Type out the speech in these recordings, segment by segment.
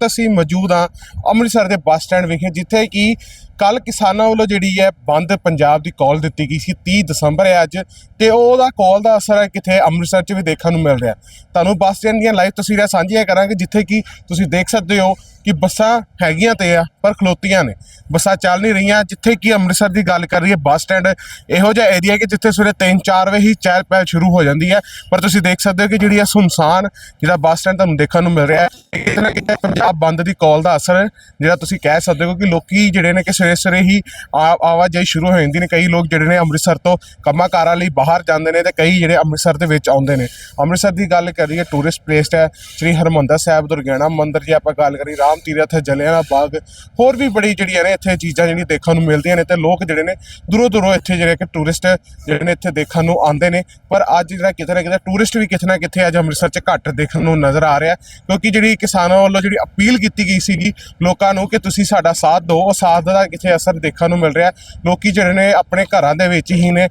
ਅਸੀਂ ਮੌਜੂਦ ਹਾਂ ਅੰਮ੍ਰਿਤਸਰ ਦੇ ਬੱਸ ਸਟੈਂਡ ਵਿਖੇ, ਜਿੱਥੇ ਕਿ ਕੱਲ ਕਿਸਾਨਾਂ ਵੱਲੋਂ ਜਿਹੜੀ ਹੈ ਬੰਦ ਪੰਜਾਬ ਦੀ ਕਾਲ ਦਿੱਤੀ ਗਈ ਸੀ 30 ਦਸੰਬਰ ਹੈ ਅੱਜ, ਤੇ ਉਹਦਾ ਕਾਲ ਦਾ ਅਸਰ ਹੈ ਕਿਥੇ ਅੰਮ੍ਰਿਤਸਰ 'ਚ ਵੀ ਦੇਖਣ ਨੂੰ ਮਿਲ ਰਿਹਾ। ਤੁਹਾਨੂੰ ਬੱਸ ਸਟੈਂਡ ਦੀਆਂ ਲਾਈਵ ਤਸਵੀਰਾਂ ਸਾਂਝੀਆਂ ਕਰਾਂਗੇ, ਜਿੱਥੇ ਕਿ ਤੁਸੀਂ ਦੇਖ ਸਕਦੇ ਹੋ ਕਿ ਬੱਸਾਂ ਹੈਗੀਆਂ ਤੇ ਆ, ਪਰ ਖਲੋਤੀਆਂ ਨੇ। ਬੱਸਾਂ ਚੱਲ ਨਹੀਂ ਰਹੀਆਂ, ਜਿੱਥੇ ਕਿ ਅੰਮ੍ਰਿਤਸਰ ਦੀ ਗੱਲ ਕਰ ਰਹੀ ਹੈ ਬੱਸ ਸਟੈਂਡ ਇਹੋ ਜਿਹਾ ਏਰੀਆ ਕਿ ਜਿੱਥੇ ਸਵੇਰੇ 3-4 ਵਜੇ ਹੀ ਚਹਿਲ ਪਹਿਲ ਸ਼ੁਰੂ ਹੋ ਜਾਂਦੀ ਹੈ। ਪਰ ਤੁਸੀਂ ਦੇਖ ਸਕਦੇ ਹੋ ਕਿ ਜਿਹੜੀ ਇਹ ਸੁਨਸਾਨ ਜਿਹੜਾ ਬੱਸ ਸਟੈਂਡ ਤੁਹਾਨੂੰ ਦੇਖਣ ਨੂੰ ਮਿਲ ਰਿਹਾ ਹੈ ਕਿਤੇ ਨਾ ਕਿਤੇ ਪੰਜਾਬ ਬੰਦ ਦੀ ਕਾਲ ਦਾ ਅਸਰ ਜਿਹੜਾ ਤੁਸੀਂ ਕਹਿ ਸਕਦੇ ਹੋ ਕਿ ਲੋਕੀ ਜਿਹੜੇ ਨੇ ਕਿ ਸਵੇਰੇ ਸਵੇਰੇ ਹੀ ਆਵਾਜਾਈ ਸ਼ੁਰੂ ਹੋ ਜਾਂਦੀ ਨੇ, ਕਈ ਲੋਕ ਜਿਹੜੇ ਨੇ ਅੰਮ੍ਰਿਤਸਰ ਤੋਂ ਕੰਮਾਂ ਕਾਰਾਂ ਲਈ ਬਾਹਰ ਜਾਂਦੇ ਨੇ ਤੇ ਕਈ ਜਿਹੜੇ ਅੰਮ੍ਰਿਤਸਰ ਦੇ ਵਿੱਚ ਆਉਂਦੇ ਨੇ। ਅੰਮ੍ਰਿਤਸਰ ਦੀ ਗੱਲ ਕਰੀਏ ਟੂਰਿਸਟ ਪਲੇਸ ਹੈ, ਸ੍ਰੀ ਹਰਮੰਦਰ ਸਾਹਿਬ, ਦੁਰਗਿਆਣਾ ਮੰਦਿਰ ਜੇ ਆਪਾਂ ਗੱਲ ਕਰੀ ਰਾਮ ਤੀਰਥ, ਜਲਿਆਂਵਾਲਾ ਬਾਗ, ਹੋਰ ਵੀ ਬੜੀ ਜਿਹੜੀਆਂ ਨੇ ਇੱਥੇ ਚੀਜ਼ਾਂ ਜਿਹੜੀਆਂ ਦੇਖਣ ਨੂੰ ਮਿਲਦੀਆਂ ਨੇ ਤੇ ਲੋਕ ਜਿਹੜੇ ਨੇ ਦੂਰੋਂ ਦੂਰੋਂ ਇੱਥੇ ਜਿਹੜੇ ਕਿ ਟੂਰਿਸਟ ਜਿਹੜੇ ਨੇ ਇੱਥੇ ਦੇਖਣ ਨੂੰ ਆਉਂਦੇ ਨੇ। ਪਰ ਅੱਜ ਜਿਹੜਾ ਕਿਤੇ ਨਾ ਕਿਤੇ ਟੂਰਿਸਟ ਵੀ ਕਿਤੇ ਨਾ ਕਿਤੇ ਅੱਜ ਅੰਮ੍ਰਿਤਸਰ 'ਚ ਘੱਟ ਦੇਖਣ ਨੂੰ ਨਜ਼ਰ ਆ ਰਿਹਾ, ਕਿਉਂਕਿ ਜਿਹੜੀ ਕਿਸਾਨਾਂ ਵੱਲੋਂ ਜਿਹੜੀ ਅਪੀਲ ਕੀਤੀ ਗਈ ਸੀਗੀ ਲੋਕਾਂ ਨੂੰ ਕਿ ਤੁਸੀਂ ਸਾਡਾ ਸਾਥ ਦਿਓ। ਉਹ ਸਾਥ ਦਾ ਕਿਤੇ ਅਸਰ ਦੇਖਣ ਨੂੰ ਮਿਲ ਰਿਹਾ। ਲੋਕੀ ਜਿਹੜੇ ਨੇ ਆਪਣੇ ਘਰਾਂ ਦੇ ਵਿੱਚ ਹੀ ਨੇ,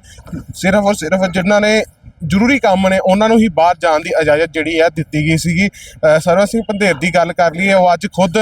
ਸਿਰਫ ਔਰ ਸਿਰਫ ਜਿਨ੍ਹਾਂ ਨੇ ਜ਼ਰੂਰੀ ਕੰਮ ਨੇ, ਉਹਨਾਂ ਨੂੰ ਹੀ ਬਾਹਰ ਜਾਣ ਦੀ ਇਜਾਜ਼ਤ ਜਿਹੜੀ ਹੈ ਦਿੱਤੀ ਗਈ ਸੀਗੀ। ਅਹ ਸਰਵਨ ਸਿੰਘ ਪੰਧੇਰ ਦੀ ਗੱਲ ਕਰ ਲਈਏ, ਉਹ ਅੱਜ ਖੁਦ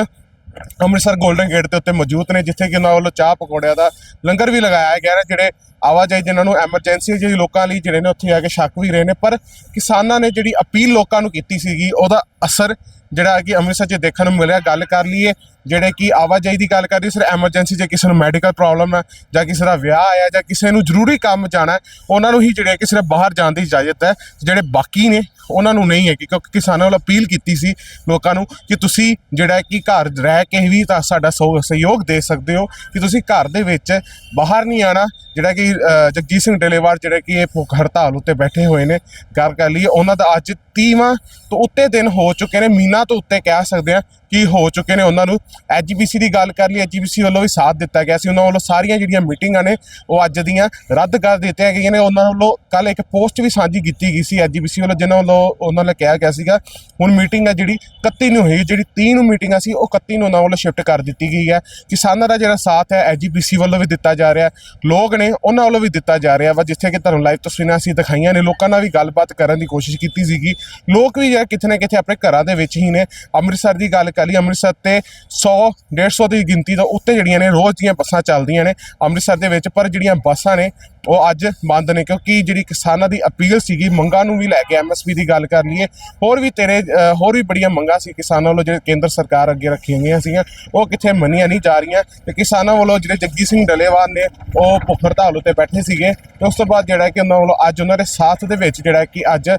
ਅੰਮ੍ਰਿਤਸਰ 골ਡਨ ਗੇਟ ਦੇ ਉੱਤੇ ਮੌਜੂਦ ਨੇ, ਜਿੱਥੇ ਕਿ ਉਹਨਾਂ ਵੱਲੋਂ ਚਾਹ ਪਕੌੜਿਆਂ ਦਾ ਲੰਗਰ ਵੀ ਲਗਾਇਆ ਗਿਆ ਹੈ ਜਿਹੜੇ ਆਵਾਜਾਈ ਜਿਨ੍ਹਾਂ ਨੂੰ ਐਮਰਜੈਂਸੀ ਜਿਹੜੀ ਲੋਕਾਂ ਲਈ ਜਿਹੜੇ ਨੇ ਉੱਥੇ ਆ ਕੇ ਸ਼ੱਕ ਵੀ ਰਹੇ ਨੇ। ਪਰ ਕਿਸਾਨਾਂ ਨੇ ਜਿਹੜੀ ਅਪੀਲ ਲੋਕਾਂ ਨੂੰ ਕੀਤੀ ਸੀਗੀ, ਉਹਦਾ ਅਸਰ ਜਿਹੜਾ ਕਿ ਅੰਮ੍ਰਿਤਸਰ 'ਚ ਦੇਖਣ ਨੂੰ ਮਿਲਿਆ, ਗੱਲ ਕਰ ਲਈਏ। ਜਿਹੜੇ ਕਿ ਆਵਾਜਾਈ ਦੀ ਗੱਲ ਕਰ ਰਹੀ ਸਿਰ ਐਮਰਜੈਂਸੀ ਜੇ ਕਿਸੇ ਨੂੰ ਮੈਡੀਕਲ ਪ੍ਰੋਬਲਮ ਹੈ ਜਾਂ ਕਿਸੇ ਦਾ ਵਿਆਹ ਆਇਆ ਜਾਂ ਕਿਸੇ ਨੂੰ ਜ਼ਰੂਰੀ ਕੰਮ ਜਾਣਾ ਉਹਨਾਂ ਨੂੰ ਹੀ ਜਿਹੜੇ ਕਿ ਸਿਰਫ ਬਾਹਰ ਜਾਣ ਦੀ ਇਜਾਜ਼ਤ ਹੈ। ਜਿਹੜੇ ਬਾਕੀ ਨੇ ਉਹਨਾਂ ਨੂੰ ਨਹੀਂ ਹੈ ਕਿਉਂਕਿ ਕਿਸਾਨਾਂ ਵੱਲੋਂ ਅਪੀਲ ਕੀਤੀ ਸੀ ਲੋਕਾਂ ਨੂੰ ਕਿ ਤੁਸੀਂ ਜਿਹੜਾ ਕਿ ਘਰ ਰਹਿ ਕੇ ਵੀ ਤਾਂ ਸਾਡਾ ਸਹਿ- ਸਹਿਯੋਗ ਦੇ ਸਕਦੇ ਹੋ, ਕਿ ਤੁਸੀਂ ਘਰ ਦੇ ਵਿੱਚ ਬਾਹਰ ਨਹੀਂ ਆਣਾ ਜਿਹੜਾ ਕਿ ਜਗਜੀਤ ਸਿੰਘ ਡੇਲੇਵਾਲ ਜਿਹੜਾ ਕਿ ਇਹ ਭੁੱਖ ਹੜਤਾਲ ਉੱਤੇ ਬੈਠੇ ਹੋਏ ਨੇ, ਗੱਲ ਕਰ ਲਈਏ, ਉਹਨਾਂ ਦਾ ਅੱਜ 30ਵਾਂ ਤੋਂ ਉੱਤੇ ਦਿਨ ਹੋ ਚੁੱਕੇ ਨੇ ਮੀਨਾ ਤੋਂ ਉੱਤੇ ਕਹਿ ਸਕਦੇ ਆ ਕਿ ਹੋ ਚੁੱਕੇ ਨੇ ਉਹਨਾਂ ਨੂੰ। ਐਜੀਪੀਸੀ ਦੀ ਗੱਲ ਕਰ ਲਈ ਐਜੀਪੀਸੀ ਵੱਲੋਂ ਵੀ ਸਾਥ ਦਿੱਤਾ ਗਿਆ ਸੀ, ਉਹਨਾਂ ਵੱਲੋਂ ਸਾਰੀਆਂ ਜਿਹੜੀਆਂ ਮੀਟਿੰਗਾਂ ਨੇ, ਉਹ ਅੱਜ ਦੀਆਂ ਰੱਦ ਕਰ ਦਿੱਤੀਆਂ ਗਈਆਂ ਨੇ। ਉਹਨਾਂ ਵੱਲੋਂ ਕੱਲ ਇੱਕ ਪੋਸਟ ਵੀ ਸਾਂਝੀ ਕੀਤੀ ਗਈ ਸੀ ਐਜੀਪੀਸੀ ਵੱਲੋਂ, ਜਿਨ੍ਹਾਂ ਵੱਲੋਂ ਉਹਨਾਂ ਨੇ ਕਿਹਾ ਗਿਆ ਸੀਗਾ, ਹੁਣ ਮੀਟਿੰਗ ਹੈ ਜਿਹੜੀ 31 ਨੂੰ ਹੋਈ, ਜਿਹੜੀ 30 ਨੂੰ ਮੀਟਿੰਗ ਸੀ, ਉਹ 31 ਨੂੰ ਉਹਨਾਂ ਵੱਲੋਂ ਸ਼ਿਫਟ ਕਰ ਦਿੱਤੀ ਗਈ ਹੈ। ਕਿਸਾਨਾਂ ਦਾ ਜਿਹੜਾ ਸਾਥ ਹੈ, ਐਜੀਪੀਸੀ ਵੱਲੋਂ ਵੀ ਦਿੱਤਾ ਜਾ ਰਿਹਾ ਲੋਕ ਨੇ ਉਹਨਾਂ ਵੱਲੋਂ ਵੀ ਦਿੱਤਾ ਜਾ ਰਿਹਾ ਵਾ, ਜਿੱਥੇ ਕਿ ਤੁਹਾਨੂੰ ਲਾਈਵ ਤਸਵੀਰਾਂ ਅਸੀਂ ਦਿਖਾਈਆਂ ਨੇ, ਲੋਕਾਂ ਨਾਲ ਵੀ ਗੱਲਬਾਤ ਕਰਨ ਦੀ ਕੋਸ਼ਿਸ਼ ਕੀਤੀ ਸੀਗੀ। ਲੋਕ ਵੀ ਜਿਹੜਾ ਕਿਤੇ ਨਾ ਕਿਤੇ ਆਪਣੇ ਘਰਾਂ ਦੇ ਵਿੱਚ ਹੀ ਨੇ। ਅੰਮ੍ਰਿਤਸਰ ਦੀ ਗੱਲ ਕਰ ਲਈ ਅੰਮ੍ਰਿਤਸਰ ਤੇ 100 150 ਦੀ ਗਿਣਤੀ ਤੋਂ ਉੱਤੇ ਜਿਹੜੀਆਂ ਨੇ, ਰੋਜ਼ ਦੀਆਂ ਬੱਸਾਂ ਚੱਲਦੀਆਂ ਨੇ ਅੰਮ੍ਰਿਤਸਰ ਦੇ ਵਿੱਚ, ਪਰ ਜਿਹੜੀਆਂ ਬੱਸਾਂ ਨੇ, ਉਹ ਅੱਜ ਬੰਦ ਨੇ। ਕਿਉਂਕਿ ਜਿਹੜੀ ਕਿਸਾਨਾਂ ਦੀ ਅਪੀਲ ਸੀਗੀ, ਮੰਗਾਂ ਨੂੰ ਵੀ ਲੈ ਕੇ ਐਮਐਸਪੀ ਦੀ ਗੱਲ ਕਰ ਲਈਏ, ਹੋਰ ਵੀ ਤੇਰੇ ਹੋਰ ਵੀ ਬੜੀਆਂ ਮੰਗਾਂ ਸੀ ਕਿਸਾਨਾਂ ਵੱਲੋਂ ਜਿਹੜੇ ਕੇਂਦਰ ਸਰਕਾਰ ਅੱਗੇ ਰੱਖੀਆਂ ਗਈਆਂ ਸੀਗੀਆਂ, ਉਹ ਕਿੱਥੇ ਮੰਨੀਆਂ ਨਹੀਂ ਜਾ ਰਹੀਆਂ ਤੇ ਕਿਸਾਨਾਂ ਵੱਲੋਂ ਜਿਹੜੇ ਜੱਗੀ ਸਿੰਘ ਡਲੇਵਾਲ ਨੇ, ਉਹ ਭੁੱਖ ਹੜਤਾਲ ਉੱਤੇ ਬੈਠੇ ਸੀਗੇ ਤੇ ਉਸ ਤੋਂ ਬਾਅਦ ਜਿਹੜਾ ਕਿ ਉਹਨਾਂ ਵੱਲੋਂ ਅੱਜ ਉਹਨਾਂ ਦੇ ਸਾਥ ਦੇ ਵਿੱਚ ਜਿਹੜਾ ਕਿ ਅੱਜ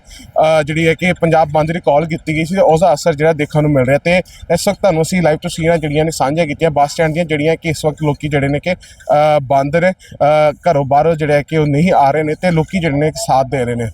ਜਿਹੜੀ ਹੈ ਕਿ ਪੰਜਾਬ ਬੰਦ ਦੀ ਕਾਲ ਕੀਤੀ ਗਈ ਸੀ ਤੇ ਉਸ ਦਾ ਅਸਰ ਜਿਹੜਾ ਦੇਖਣ ਨੂੰ ਮਿਲ ਰਿਹਾ ਤੇ ਇਸ ਵਕਤ ਤੁਹਾਨੂੰ ਅਸੀਂ ਲਾਈਵ ਤਸਵੀਰਾਂ ਜਿਹੜੀਆਂ ਨੇ ਸਾਂਝੀਆਂ ਕੀਤੀਆਂ, ਬੱਸ ਸਟੈਂਡ ਦੀਆਂ ਜਿਹੜੀਆਂ ਕਿ ਇਸ ਵਕਤ ਲੋਕੀ ਜਿਹੜੇ ਨੇ ਕਿ ਬੰਦ ਨੇ ਘਰੋਂ ਬਾਹਰੋਂ ਜਿਹੜੇ ਕਿ ਉਹ ਨਹੀਂ ਆ ਰਹੇ ਨੇ ਤੇ ਲੋਕੀ ਜਿਹੜੇ ਨੇ ਸਾਥ ਦੇ ਰਹੇ ਨੇ।